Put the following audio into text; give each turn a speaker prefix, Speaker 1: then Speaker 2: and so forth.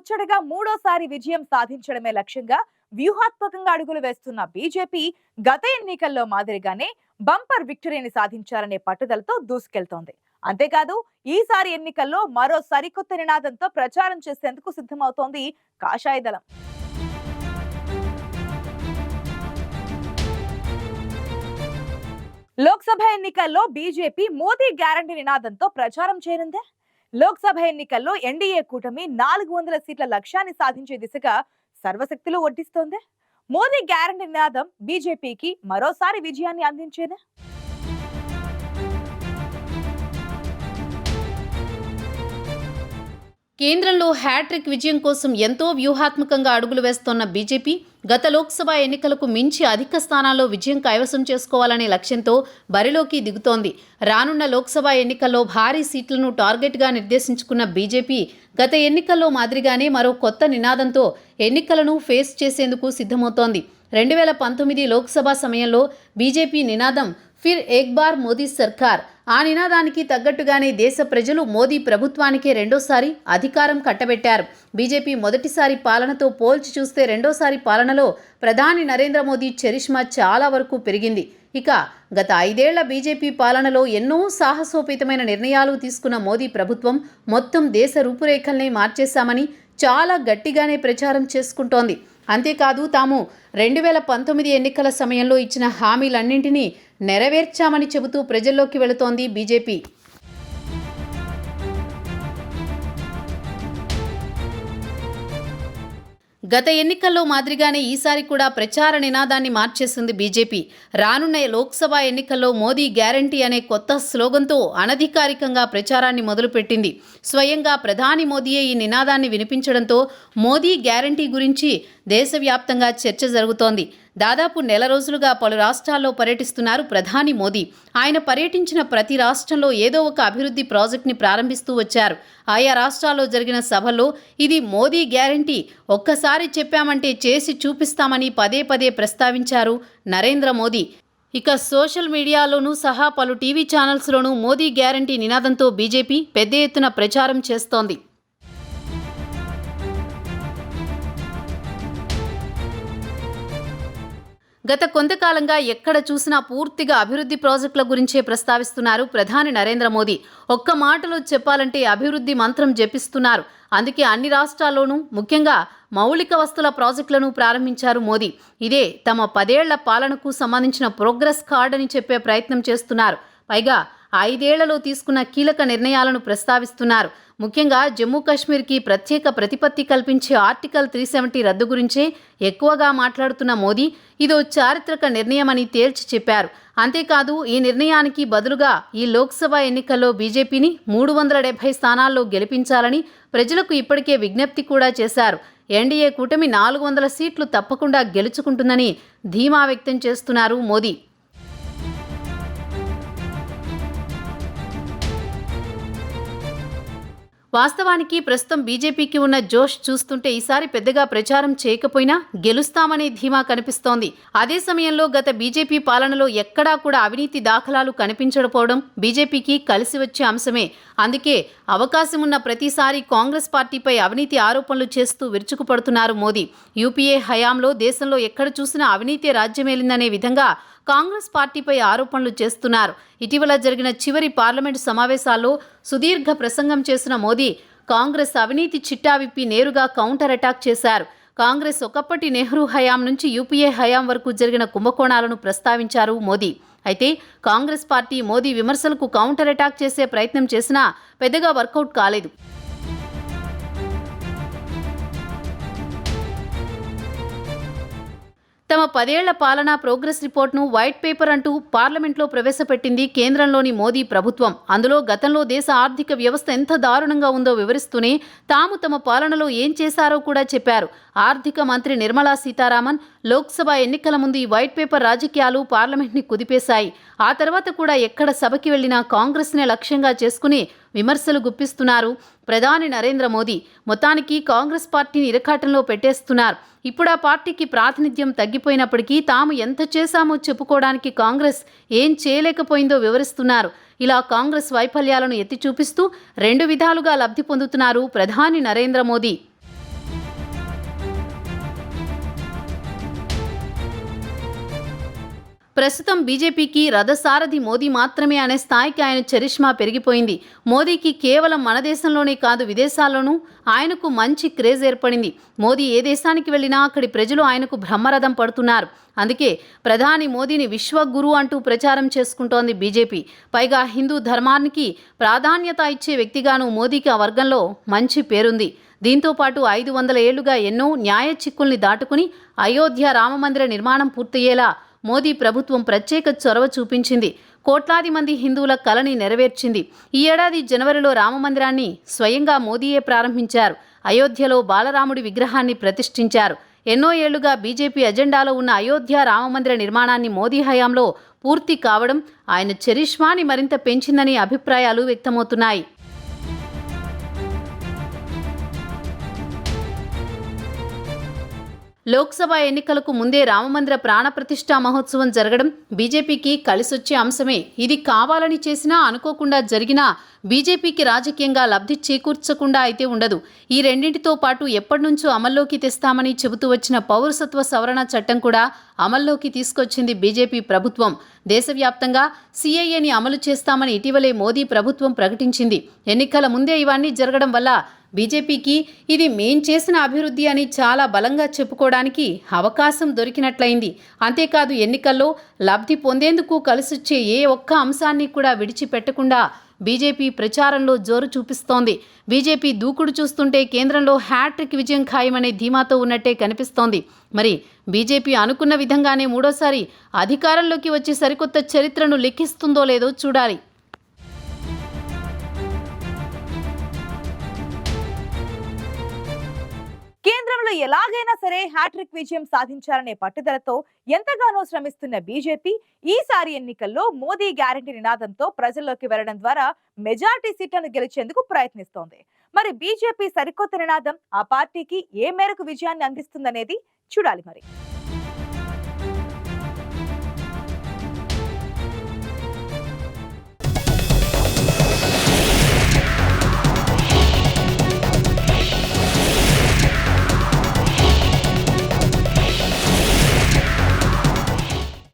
Speaker 1: ముచ్చటగా మూడోసారి విజయం సాధించడమే లక్ష్యంగా వ్యూహాత్మకంగా అడుగులు వేస్తున్న బీజేపీ గత ఎన్నికల్లో మాదిరిగానే బంపర్ విక్టరీని సాధించాలనే పట్టుదలతో దూసుకెళ్తోంది. అంతేకాదు ఈసారి ఎన్నికల్లో మరో సరికొత్త నినాదంతో ప్రచారం చేసేందుకు సిద్ధమవుతోంది కాషాయ దళం. లోక్సభ ఎన్నికల్లో బీజేపీ మోదీ గ్యారంటీ నినాదంతో ప్రచారం చేయనుందే? లోక్సభ ఎన్నికల్లో ఎన్డీఏ కూటమి నాలుగు వందల సీట్ల లక్ష్యాన్ని సాధించే దిశగా సర్వశక్తులు ఒడ్డిస్తోంది మోదీ గ్యారంటీ నినాదం బీజేపీకి మరోసారి విజయాన్ని అందించేదే
Speaker 2: కేంద్రంలో హ్యాట్రిక్ విజయం కోసం ఎంతో వ్యూహాత్మకంగా అడుగులు వేస్తోన్న బీజేపీ గత లోక్సభ ఎన్నికలకు మించి అధిక స్థానాల్లో విజయం కైవసం చేసుకోవాలనే లక్ష్యంతో బరిలోకి దిగుతోంది. రానున్న లోక్సభ ఎన్నికల్లో భారీ సీట్లను టార్గెట్గా నిర్దేశించుకున్న బీజేపీ గత ఎన్నికల్లో మాదిరిగానే మరో కొత్త నినాదంతో ఎన్నికలను ఫేస్ చేసేందుకు సిద్ధమవుతోంది. రెండు వేల పంతొమ్మిది లోక్సభ సమయంలో బీజేపీ నినాదం ఫిర్ ఏక్ బార్ మోదీ సర్కార్. ఆ నినాదానికి తగ్గట్టుగానే దేశ ప్రజలు మోదీ ప్రభుత్వానికే రెండోసారి అధికారం కట్టబెట్టారు. బీజేపీ మొదటిసారి పాలనతో పోల్చి చూస్తే రెండోసారి పాలనలో ప్రధాని నరేంద్ర మోదీ చరిష్మా చాలా వరకు పెరిగింది. ఇక గత ఐదేళ్ళ బీజేపీ పాలనలో ఎన్నో సాహసోపేతమైన నిర్ణయాలు తీసుకున్న మోదీ ప్రభుత్వం మొత్తం దేశ రూపురేఖల్ని మార్చేశామని చాలా గట్టిగానే ప్రచారం చేసుకుంటోంది. అంతేకాదు తాము రెండు వేల పంతొమ్మిది ఎన్నికల సమయంలో ఇచ్చిన హామీలన్నింటినీ నెరవేర్చామని చెబుతూ ప్రజల్లోకి వెళుతోంది బీజేపీ. గత ఎన్నికల్లో మాదిరిగానే ఈసారి కూడా ప్రచార నినాదాన్ని మార్చేసింది బీజేపీ. రానున్న లోక్సభ ఎన్నికల్లో మోదీ గ్యారంటీ అనే కొత్త స్లోగన్తో అనధికారికంగా ప్రచారాన్ని మొదలుపెట్టింది. స్వయంగా ప్రధాని మోదీయే ఈ నినాదాన్ని వినిపించడంతో మోదీ గ్యారంటీ గురించి దేశవ్యాప్తంగా చర్చ జరుగుతోంది. దాదాపు నెల రోజులుగా పలు రాష్ట్రాల్లో పర్యటిస్తున్నారు ప్రధాని మోదీ. ఆయన పర్యటించిన ప్రతి రాష్ట్రంలో ఏదో ఒక అభివృద్ధి ప్రాజెక్ట్ని ప్రారంభిస్తూ వచ్చారు. ఆయా రాష్ట్రాల్లో జరిగిన సభల్లో ఇది మోదీ గ్యారంటీ. ఒక్కసారి చెప్పామంటే చేసి చూపిస్తామని పదే పదే ప్రస్తావించారు నరేంద్ర మోదీ. ఇక సోషల్ మీడియాలోనూ సహా పలు టీవీ ఛానల్స్లోనూ మోదీ గ్యారంటీ నినాదంతో బీజేపీ పెద్ద ఎత్తున ప్రచారం చేస్తోంది. గత కొంతకాలంగా ఎక్కడ చూసినా పూర్తిగా అభివృద్ధి ప్రాజెక్టుల గురించే ప్రస్తావిస్తున్నారు ప్రధాని నరేంద్ర మోదీ. ఒక్క మాటలో చెప్పాలంటే అభివృద్ధి మంత్రం జపిస్తున్నారు. అందుకే అన్ని రాష్ట్రాల్లోనూ ముఖ్యంగా మౌలిక వస్తుల ప్రాజెక్టులను ప్రారంభించారు మోదీ. ఇదే తమ పదేళ్ళ పాలనకు సంబంధించిన ప్రోగ్రెస్ కార్డ్ అని చెప్పే ప్రయత్నం చేస్తున్నారు. పైగా ఐదేళ్ళలో తీసుకున్న కీలక నిర్ణయాలను ప్రస్తావిస్తున్నారు. ముఖ్యంగా జమ్మూ కాశ్మీర్కి ప్రత్యేక ప్రతిపత్తి కల్పించే ఆర్టికల్ త్రీ సెవెంటీ రద్దు గురించే ఎక్కువగా మాట్లాడుతున్న మోదీ ఇదో చారిత్రక నిర్ణయమని తేల్చి చెప్పారు. అంతేకాదు ఈ నిర్ణయానికి బదులుగా ఈ లోక్సభ ఎన్నికల్లో బీజేపీని మూడు వందల డెబ్బై స్థానాల్లో గెలిపించాలని ప్రజలకు ఇప్పటికే విజ్ఞప్తి కూడా చేశారు. ఎన్డీఏ కూటమి నాలుగు వందల సీట్లు తప్పకుండా గెలుచుకుంటుందని ధీమా వ్యక్తం చేస్తున్నారు మోదీ. వాస్తవానికి ప్రస్తుతం బీజేపీకి ఉన్న జోష్ చూస్తుంటే ఈసారి పెద్దగా ప్రచారం చేయకపోయినా గెలుస్తామనే ధీమా కనిపిస్తోంది. అదే సమయంలో గత బీజేపీ పాలనలో ఎక్కడా కూడా అవినీతి దాఖలాలు కనిపించకపోవడం బీజేపీకి కలిసి వచ్చే అంశమే. అందుకే అవకాశం ఉన్న ప్రతిసారి కాంగ్రెస్ పార్టీపై అవినీతి ఆరోపణలు చేస్తూ విరుచుకుపడుతున్నారు మోదీ. యూపీఏ హయాంలో దేశంలో ఎక్కడ చూసినా అవినీతి రాజ్యమేలిందనే విధంగా కాంగ్రెస్ పార్టీపై ఆరోపణలు చేస్తున్నారు. ఇటీవల జరిగిన చివరి పార్లమెంటు సమావేశాల్లో సుదీర్ఘ ప్రసంగం చేసిన మోదీ కాంగ్రెస్ అవినీతి చిట్టా విప్పి నేరుగా కౌంటర్ అటాక్ చేశారు. కాంగ్రెస్ ఒకప్పటి నెహ్రూ హయాం నుంచి యూపీఏ హయాం వరకు జరిగిన కుంభకోణాలను ప్రస్తావించారు మోదీ. అయితే కాంగ్రెస్ పార్టీ మోదీ విమర్శలకు కౌంటర్ అటాక్ చేసే ప్రయత్నం చేసినా పెద్దగా వర్కౌట్ కాలేదు. తమ పదేళ్ళ పాలనా ప్రోగ్రెస్ రిపోర్ట్ను వైట్ పేపర్ అంటూ పార్లమెంట్లో ప్రవేశపెట్టింది కేంద్రంలోని మోదీ ప్రభుత్వం. అందులో గతంలో దేశ ఆర్థిక వ్యవస్థ ఎంత దారుణంగా ఉందో వివరిస్తూనే తాము తమ పాలనలో ఏం చేశారో కూడా చెప్పారు. ఆర్థిక మంత్రి నిర్మలా సీతారామన్ లోక్సభ ఎన్నికల ముందు ఈ వైట్ పేపర్ రాజకీయాలు పార్లమెంట్ని కుదిపేశాయి. ఆ తర్వాత కూడా ఎక్కడ సభకి వెళ్ళినా కాంగ్రెస్నే లక్ష్యంగా చేసుకుని విమర్శలు గుప్పిస్తున్నారు. ప్రధాని నరేంద్ర మోదీ మొత్తానికి కాంగ్రెస్ పార్టీని ఇరకాటంలో పెట్టేస్తున్నారు. ఇప్పుడు ఆ పార్టీకి ప్రాతినిధ్యం తగ్గిపోయినప్పటికీ తాము ఎంత చేశామో చెప్పుకోవడానికి కాంగ్రెస్ ఏం చేయలేకపోయిందో వివరిస్తున్నారు. ఇలా కాంగ్రెస్ వైఫల్యాలను ఎత్తి చూపిస్తూ రెండు విధాలుగా లబ్ధి పొందుతున్నారు ప్రధాని నరేంద్ర మోదీ. ప్రస్తుతం బీజేపీకి రథసారథి మోదీ మాత్రమే అనే స్థాయికి ఆయన చరిష్మా పెరిగిపోయింది. మోదీకి కేవలం మన దేశంలోనే కాదు విదేశాల్లోనూ ఆయనకు మంచి క్రేజ్ ఏర్పడింది. మోదీ ఏ దేశానికి వెళ్ళినా అక్కడి ప్రజలు ఆయనకు బ్రహ్మరథం పడుతున్నారు. అందుకే ప్రధాని మోదీని విశ్వగురు అంటూ ప్రచారం చేసుకుంటోంది బీజేపీ. పైగా హిందూ ధర్మానికి ప్రాధాన్యత ఇచ్చే వ్యక్తిగాను మోదీకి ఆ వర్గంలో మంచి పేరుంది. దీంతో పాటు ఐదు వందల ఏళ్ళుగా ఎన్నో న్యాయ చిక్కుల్ని దాటుకుని అయోధ్య రామమందిర నిర్మాణం పూర్తయ్యేలా మోదీ ప్రభుత్వం ప్రత్యేక చొరవ చూపించింది. కోట్లాది మంది హిందువుల కలని నెరవేర్చింది. ఈ ఏడాది జనవరిలో రామమందిరాన్ని స్వయంగా మోదీయే ప్రారంభించారు. అయోధ్యలో బాలరాముడి విగ్రహాన్ని ప్రతిష్ఠించారు. ఎన్నో ఏళ్ళుగా బీజేపీ అజెండాలో ఉన్న అయోధ్య రామమందిర నిర్మాణాన్ని మోదీ హయాంలో పూర్తి కావడం ఆయన చరిష్మాని మరింత పెంచిందని అభిప్రాయాలు వ్యక్తమవుతున్నాయి. లోక్సభ ఎన్నికలకు ముందే రామమందిర ప్రాణప్రతిష్ఠా మహోత్సవం జరగడం బీజేపీకి కలిసొచ్చే అంశమే. ఇది కావాలని చేసినా అనుకోకుండా జరిగినా బీజేపీకి రాజకీయంగా లబ్ధి చేకూర్చకుండా అయితే ఉండదు. ఈ రెండింటితో పాటు ఎప్పటినుంచో అమల్లోకి తెస్తామని చెబుతూ వచ్చిన పౌరసత్వ సవరణ చట్టం కూడా అమల్లోకి తీసుకొచ్చింది బీజేపీ ప్రభుత్వం. దేశవ్యాప్తంగా సీఏఏని అమలు చేస్తామని ఇటీవలే మోదీ ప్రభుత్వం ప్రకటించింది. ఎన్నికల ముందే ఇవన్నీ జరగడం వల్ల బీజేపీకి ఇది మేం చేసిన అభివృద్ధి అని చాలా బలంగా చెప్పుకోవడానికి అవకాశం దొరికినట్లయింది. అంతేకాదు ఎన్నికల్లో లబ్ధి పొందేందుకు కలిసొచ్చే ఏ ఒక్క అంశాన్ని కూడా విడిచిపెట్టకుండా బీజేపీ ప్రచారంలో జోరు చూపిస్తోంది. బీజేపీ దూకుడు చూస్తుంటే కేంద్రంలో హ్యాట్రిక్ విజయం ఖాయమనే ధీమాతో ఉన్నట్టే కనిపిస్తోంది. మరి బీజేపీ అనుకున్న విధంగానే మూడోసారి అధికారంలోకి వచ్చి సరికొత్త చరిత్రను లిఖిస్తుందో లేదో చూడాలి.
Speaker 1: కేంద్రంలో ఎలాగైనా సరే హ్యాట్రిక్ విజయం సాధించాలనే పట్టుదలతో ఎంతగానో శ్రమిస్తున్న బీజేపీ ఈసారి ఎన్నికల్లో మోదీ గ్యారంటీ నినాదంతో ప్రజల్లోకి వెళ్ళడం ద్వారా మెజార్టీ సీట్లను గెలిచేందుకు ప్రయత్నిస్తోంది. మరి బీజేపీ సరికొత్త నినాదం ఆ పార్టీకి ఏ మేరకు విజయాన్ని అందిస్తుందనేది చూడాలి మరి.